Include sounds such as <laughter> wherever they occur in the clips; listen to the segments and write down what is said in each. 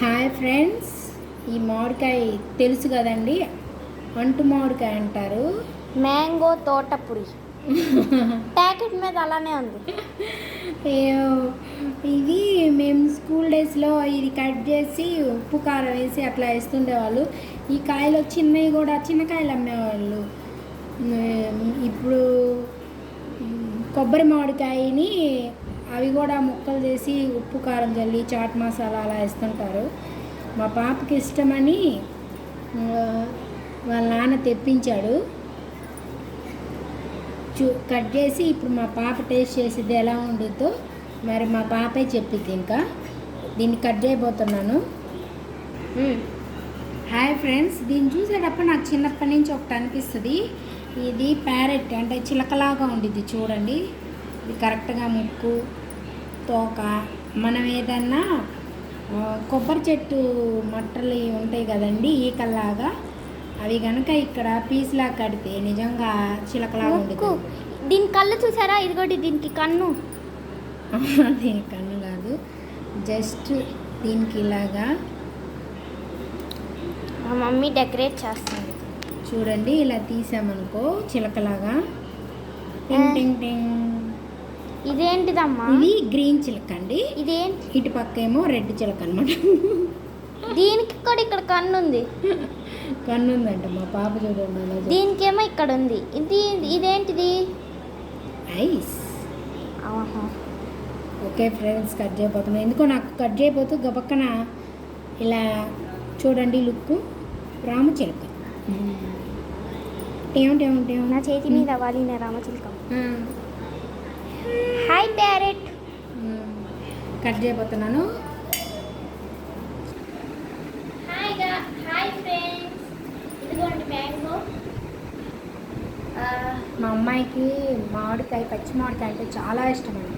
Hi friends ఈ మామిడికాయ తెలుసు కదండి? అంటు మామిడికాయ అంటారు. మ్యాంగో తోటపురి ప్యాకెట్ మీద అలానే ఉంది. ఇది మేము స్కూల్ డేస్లో ఇది కట్ చేసి ఉప్పు కారం వేసి అట్లా వేస్తుండేవాళ్ళు. ఈ కాయలు చిన్నవి కూడా చిన్న కాయలు అమ్మేవాళ్ళు. ఇప్పుడు కొబ్బరి మామిడికాయని అవి కూడా ముక్కలు చేసి ఉప్పు కారం జల్లి చాట్ మసాలా అలా వేస్తుంటారు. మా పాపకి ఇష్టమని వాళ్ళ నాన్న తెప్పించాడు. చూ కట్ చేసి ఇప్పుడు మా పాప టేస్ట్ చేసిద్ది ఎలా ఉండిద్దో మరి మా పాపే చెప్పిద్ది ఇంకా. దీన్ని కట్ చేయబోతున్నాను. హాయ్ ఫ్రెండ్స్ దీన్ని చూసేటప్పుడు నాకు చిన్నప్పటి నుంచి ఒకటి అనిపిస్తుంది. ఇది ప్యారెట్ అంటే చిలకలాగా ఉండిద్ది చూడండి. కరెక్ట్గా ముక్కు తోక మనం ఏదన్నా కొబ్బరి చెట్టు మట్టలు ఉంటాయి కదండి ఈకల్లాగా అవి కనుక ఇక్కడ పీస్లా కడితే నిజంగా చిలకలాగా ముక్కు. ఉండిద్ది దీని కళ్ళు చూసారా? ఇదిగోటి దీనికి కన్ను. దీని కన్ను కాదు. జస్ట్ దీనికి ఇలాగా మా మమ్మీ డెకరేట్ చేస్తుంది. చూడండి ఇలా తీసామనుకో చిలకలాగా. టింగ్ టింగ్ టింగ్. ఇదేంటిదమ్మా? ఇది గ్రీన్ చిలక అండి. ఇదేంటి ఇటు పక్క ఏమో రెడ్ చిలక అనమాట దీనికి కూడా ఇక్కడ కన్ను ఉంది కన్ను ఉందంట మా పాప చూడండి దీనికేమో ఇక్కడ ఉంది ఇది ఇదేంటిది? ఐస్. ఆహా. ఓకే ఫ్రెండ్స్ కట్ చేయబోతున్నాం. ఎందుకో నాకు కట్ చేయబోతూ గబక్కన ఇలా చూడండి లుక్ రామచిలక టేం నా చేతి మీద వాలి నా రామచిలకం హాయ్ ప్యారెట్ కట్ చేయబోతున్నాను. మా అమ్మాయికి మామిడికాయ పచ్చి మామిడికాయ అంటే చాలా ఇష్టం అండి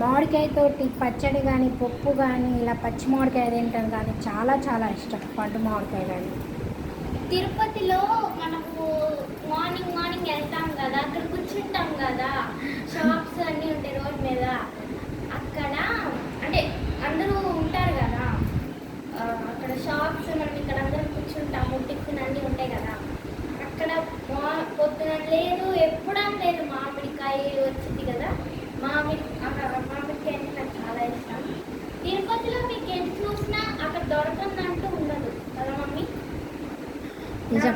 మామిడికాయతోటి పచ్చడి కానీ పప్పు కానీ ఇలా పచ్చి మామిడికాయ తింటాం కానీ చాలా చాలా ఇష్టం. పండు మామిడికాయ కానీ తిరుపతిలో మనము మార్నింగ్ మార్నింగ్ వెళ్తాం కదా అక్కడ కూర్చుంటాం కదా షాప్స్ అన్నీ ఉంటాయి రోడ్ మీద అక్కడ అంటే అందరూ ఉంటారు కదా ఆ, అక్కడ షాప్స్ మనం ఇక్కడ అందరం కూర్చుంటాము టిఫిన్ అన్నీ ఉంటాయి కదా అక్కడ మా పొద్దున లేదు ఎప్పుడని లేదు మామిడికాయ వచ్చింది కదా మామిడి అక్కడ మామిడికాయ అంటే నాకు చాలా ఇష్టం తిరుపతిలో మీకు ఎన్ని చూసినా అక్కడ దొరకందంటూ ఉండదు. కదా మమ్మీ? నిజం.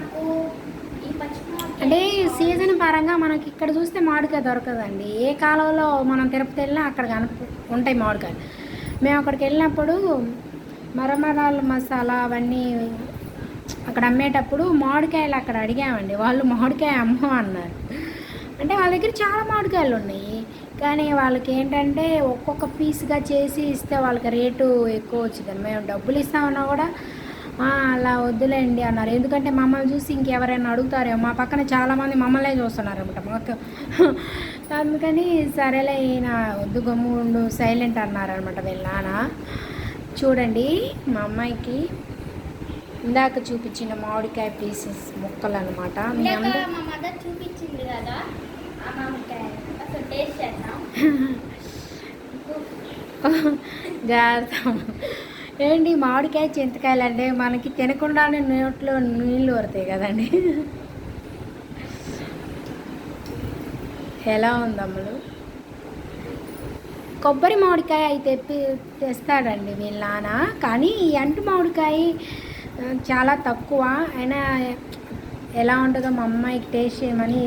అంటే సీజన్ పరంగా మనకి ఇక్కడ చూస్తే మామిడికాయ దొరకదండి. ఏ కాలంలో మనం తిరుపతి వెళ్ళినా అక్కడ కనుక ఉంటాయి మామిడికాయలు. మేము అక్కడికి వెళ్ళినప్పుడు మరమరాల మసాలా అవన్నీ అక్కడ అమ్మేటప్పుడు మామిడికాయలు అక్కడ అడిగామండి. వాళ్ళు మామిడికాయ అమ్మం అన్నారు. అంటే వాళ్ళ దగ్గర చాలా మామిడికాయలు ఉన్నాయి. కానీ వాళ్ళకి ఏంటంటే ఒక్కొక్క పీస్గా చేసి ఇస్తే వాళ్ళకి రేటు ఎక్కువ వచ్చింది మేము డబ్బులు ఇస్తామన్నా కూడా "ఆ, అలా వద్దులేండి అన్నారు. ఎందుకంటే మమ్మల్ని చూసి ఇంకెవరైనా అడుగుతారేమో. మా పక్కన చాలామంది మమ్మల్నే చూస్తున్నారు అనమాట మాకు <laughs> అందుకని సరేలే ఈయన వద్దు గమ్ము ఉండు సైలెంట్ అన్నారనమాట వీళ్ళ నాన్న. చూడండి మా అమ్మాయికి ఇందాక చూపించిన మామిడికాయ పీసెస్ ముక్కలు అనమాట చూపించింది కదా ఆ మామిడికాయ అసలు టేస్ట్ చేద్దాం జాగ్రత్త. ఏంటి మామిడికాయ చింతకాయలు అంటే మనకి తినకుండానే నోట్లో నీళ్ళు పడతాయి కదండి. ఎలా ఉంది కొబ్బరి మామిడికాయ అయితే తెప్పి తెస్తాడండి వీళ్ళ నాన్న. కానీ ఈ అంటు మామిడికాయ చాలా తక్కువ. అయినా ఎలా ఉంటుందో మా అమ్మాయికి టేస్ట్ చేయమని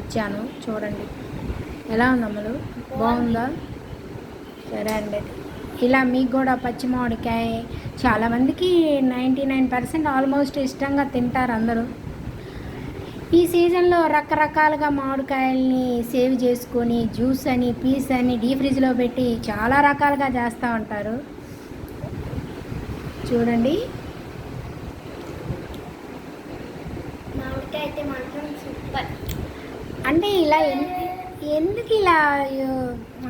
ఇచ్చాను. చూడండి. ఎలా ఉంది అమ్మలు బాగుందా? సరే అండి. ఇలా మీకు కూడా పచ్చి మామిడికాయ చాలామందికి నైంటీ నైన్ పర్సెంట్ ఆల్మోస్ట్ ఇష్టంగా తింటారు అందరూ. ఈ సీజన్లో రకరకాలుగా మామిడికాయల్ని సేవ్ చేసుకొని జ్యూస్ అని పీస్ అని డీ ఫ్రిడ్జ్లో పెట్టి చాలా రకాలుగా చేస్తూ ఉంటారు. చూడండి. మామిడికాయ అయితే మాత్రం సూపర్. అంటే ఇలా ఎందుకు ఇలా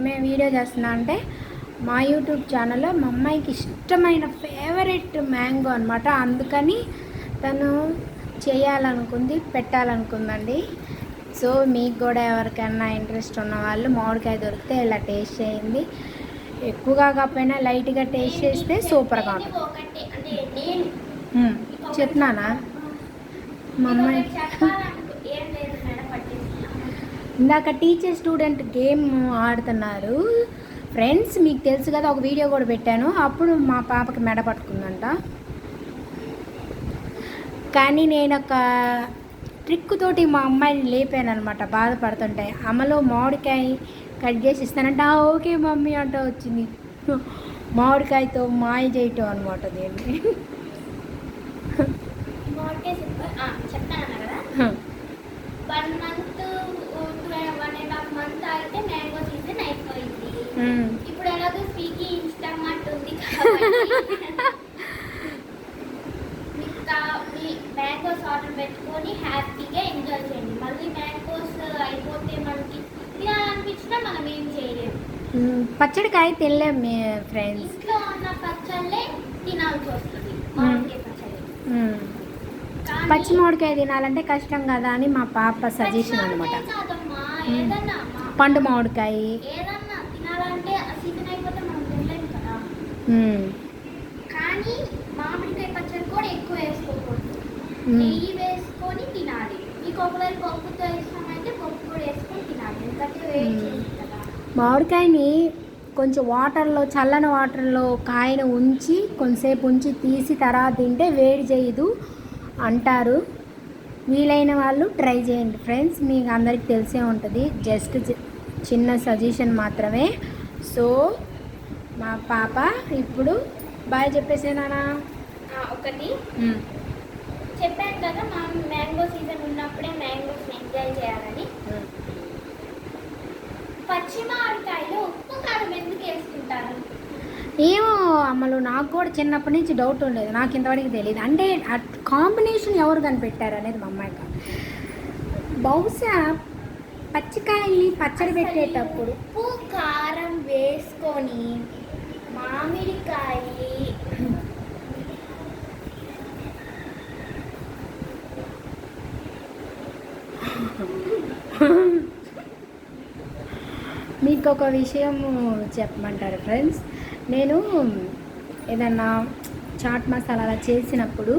మేము వీడియో చేస్తున్నా అంటే మా యూట్యూబ్ ఛానల్లో మా అమ్మాయికి ఇష్టమైన ఫేవరెట్ మ్యాంగో అనమాట అందుకని తను చేయాలనుకుంది పెట్టాలనుకుందండి. సో మీకు కూడా ఎవరికైనా ఇంట్రెస్ట్ ఉన్న వాళ్ళు మామిడికాయ దొరికితే ఇలా టేస్ట్ చేయండి. ఎక్కువగా కాకపోయినా లైట్గా టేస్ట్ చేస్తే సూపర్గా ఉంటుంది. చెప్తున్నానా మా అమ్మాయి ఇంకొకటి చెప్పాలనుకో ఏం లేదు మేడం పట్టేస్తున్నాను ఇందాక టీచర్ స్టూడెంట్ గేమ్ ఆడుతున్నారు. ఫ్రెండ్స్ మీకు తెలుసు కదా ఒక వీడియో కూడా పెట్టాను. అప్పుడు మా పాపకి మెడ పట్టుకుందంట. కానీ నేను ఒక ట్రిక్ తోటి మా అమ్మాయిని లేపాను అనమాట బాధపడుతుంటే. అమ్మలో మామిడికాయ కట్ చేసి ఇస్తానంట. "ఆ, ఓకే మమ్మీ అంట వచ్చింది. మామిడికాయతో మాయ చేయటం అనమాట దీన్ని. One month month mango season అయిపోయింది. ఇప్పుడు ఎలాగో ఇన్స్టామార్ట్ ఉంది కాబట్టి మ్యాంగోస్ ఆర్డర్ పెట్టుకొని హ్యాపీగా ఎంజాయ్ చేయండి. మళ్ళీ మ్యాంగోస్ అయిపోతే మనకి తినాలనిపించినా మనం ఏం చేయలేము పచ్చడికాయ తినలేం మీ ఫ్రెండ్స్ ఇంట్లో ఉన్న పచ్చళ్ళే తినాల్సి వస్తుంది. మామిడికాయ పచ్చడి. ఉమ్. కానీ పచ్చి మామిడికాయ తినాలంటే కష్టం కదా అని మా పాప సజెషన్ అనమాట పండు మామిడికాయ. పచ్చడి కూడా ఎక్కువ వేసుకోకూడదు. నెయ్యి వేసుకొని తినాలి. మీకు ఒకవేళ పప్పుతో పప్పు కూడా వేసుకొని తినాలి. ఎందుకంటే మామిడికాయని కొంచెం వాటర్లో చల్లని వాటర్లో కాయను ఉంచి కొంతసేపు ఉంచి తీసి తర్వాత తింటే వేడి చేయదు అంటారు. వీలైన వాళ్ళు ట్రై చేయండి ఫ్రెండ్స్. మీకు అందరికి తెలిసే ఉంటుంది. జస్ట్ చిన్న సజెషన్ మాత్రమే. సో మా పాప ఇప్పుడు బాయ్ చెప్పేసేనా ఒకటి. చెప్పాను కదా మా మ్యాంగో సీజన్ ఉన్నప్పుడే మ్యాంగోస్ ఎంజాయ్ చేయాలని. పచ్చి మామిడికాయలో ఉప్పు కారం ఎందుకు వేసుకుంటారు? ఏమో అమ్మలు నాకు కూడా చిన్నప్పటి నుంచి డౌట్ ఉండేది. నాకు ఇంతవరకు తెలియదు. అంటే కాంబినేషన్ ఎవరు కనిపెట్టారు అనేది మా అమ్మాయి కాదు. బహుశా పచ్చికాయల్ని పచ్చడి పెట్టేటప్పుడు ఉప్పు కారం వేసుకొని మామిడికాయ మీకు ఒక విషయం చెప్పమంటారు ఫ్రెండ్స్. నేను ఏదన్నా చాట్ మసాలా చేసినప్పుడు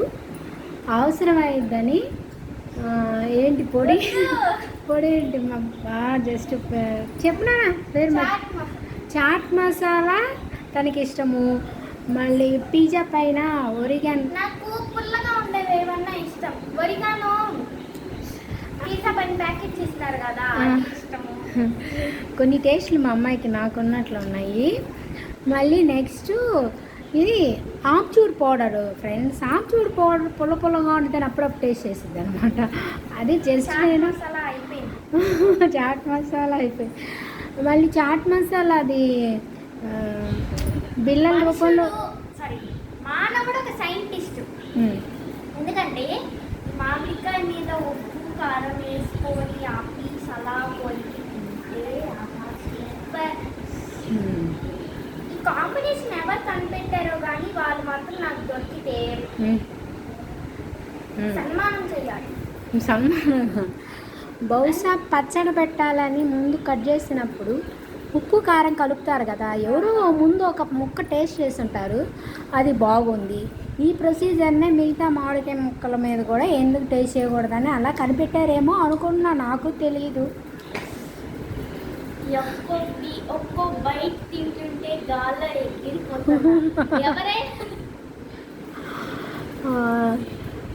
అవసరమైందని ఏంటి పొడి? పొడి ఏంటి మా జస్ట్ చెప్పనా? పేరు చాట్ మసాలా. తనకి ఇష్టము మళ్ళీ పిజ్జా పైన ఒరిగాన్ నాకు పుల్లగా ఉండేవి ఏమన్నా ఇష్టం? ఒరిగానో? పిజ్జా పైన ఇస్తారు కదా కొన్ని టేస్ట్లు మా అమ్మాయికి నాకున్నట్లు ఉన్నాయి. మళ్ళీ నెక్స్ట్ ఇది amchur powder friends amchur powder పుల్ల పుల్లగా ఉంటుంది అప్పుడప్పుడు టేస్ట్ చేసింది అనమాట అది జస్ట్ నేను <laughs> చాట్ మసాలా అయిపోయింది. మళ్ళీ చాట్ మసాలా అది బిళ్ళల రూపంలో సారీ మానవుడు ఒక సైంటిస్ట్ ఎందుకంటే మామిడికాయ మీద ఉప్పు కారం వేసుకొని ఆ పీస్ అలా కొరికి తింటే కాంబినేషన్ ఎవరు కనిపెట్టారో కానీ వాళ్ళు మాత్రం నాకు దొరికితే. సన్మానం చేయాలి. సమ్మ బహుశా పచ్చడి పెట్టాలని ముందు కట్ చేసినప్పుడు ఉప్పు కారం కలుపుతారు కదా. ఎవరో ముందు ఒక ముక్క టేస్ట్ చేసి ఉంటారు అది బాగుంది. ఈ ప్రొసీజర్నే మిగతా మామిడికాయ ముక్కల మీద కూడా ఎందుకు టేస్ట్ చేయకూడదని అలా కనిపెట్టారేమో అనుకున్నా. నాకు తెలియదు గాల్లో ఎవరైనా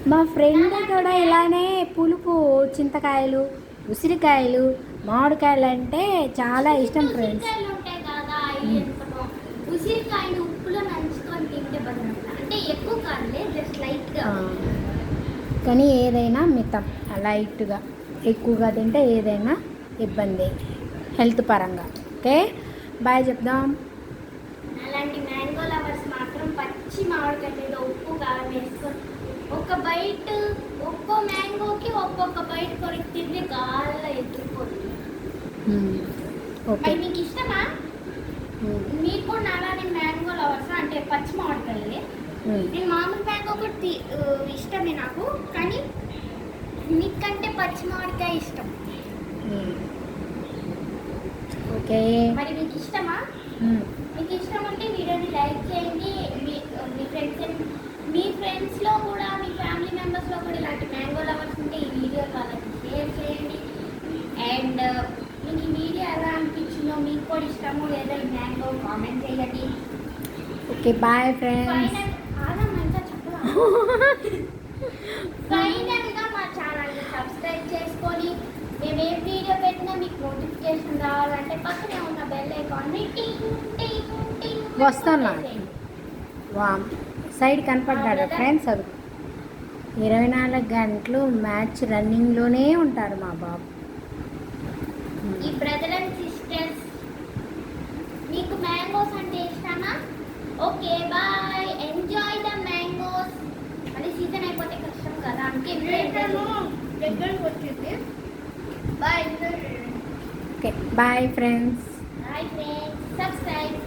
మా ఫ్రెండ్ కూడా ఇలానే పులుపు చింతకాయలు ఉసిరికాయలు మామిడికాయలు అంటే చాలా ఇష్టం ఫ్రెండ్స్. ఉసిరికాయలు ఉప్పులో నంచుకొని తింటే అంటే ఎక్కువ కాదులే జస్ట్ లైట్గా ఆ, కానీ ఏదైనా మితం లైట్గా. ఎక్కువగా తింటే ఏదైనా ఇబ్బంది హెల్త్ పరంగా. ఓకే? బాయ్ చెప్దాం. అలాంటి మ్యాంగో లవర్స్ మాత్రం పచ్చి మామిడికాయ మీద ఉప్పు కారం వేసుకొని ఒక బైట్ ఒక్కో మ్యాంగోకి ఒక్కొక్క బైట్ కొరికి తింటే గాల్లో. ఓకే మరి మీకు ఇష్టమా మ్మ్. మీరు కూడా అలానే మ్యాంగో లవర్స్ అంటే పచ్చి మామిడికాయలే మ్మ్. నేను మామూలు మ్యాంగో ఆ, ఇష్టమే నాకు కానీ మీకంటే పచ్చి మామిడికాయ ఇష్టం. ఓకే మరి మీకు ఇష్టమా. మీకు ఇష్టం ఉంటే వీడియోని లైక్ చేయండి మీ మీ ఫ్రెండ్స్ మీకు కూడా ఇష్టమో. లేదో మ్యాంగో కామెంట్ చేయండి. Okay bye friends. ఫైనల్గా <laughs> మా ఛానల్ని సబ్స్క్రైబ్ చేసుకొని మేము ఏ వీడియో పెట్టినా మీకు నోటిఫికేషన్ రావాలంటే పక్కనే ఉన్న బెల్ ఐకాన్ని టింగ్ టింగ్ టింగ్ వస్తున్నా. వా సైడ్ కనపడ్డాడు ఫ్రెండ్స్? అది ఇరవై నాలుగు గంటలు మ్యాచ్ రన్నింగ్లోనే ఉంటారు మా బాబు. ఈ బ్రదర్ అండ్ సిస్టర్స్ మీకు మ్యాంగోస్ అంటే ఇష్టమా okay bye enjoy the mangoes మళ్ళీ సీజన్ అయిపోతే కష్టం కదా అందుకే దగ్గరకు వచ్చింది bye okay bye friends bye friends subscribe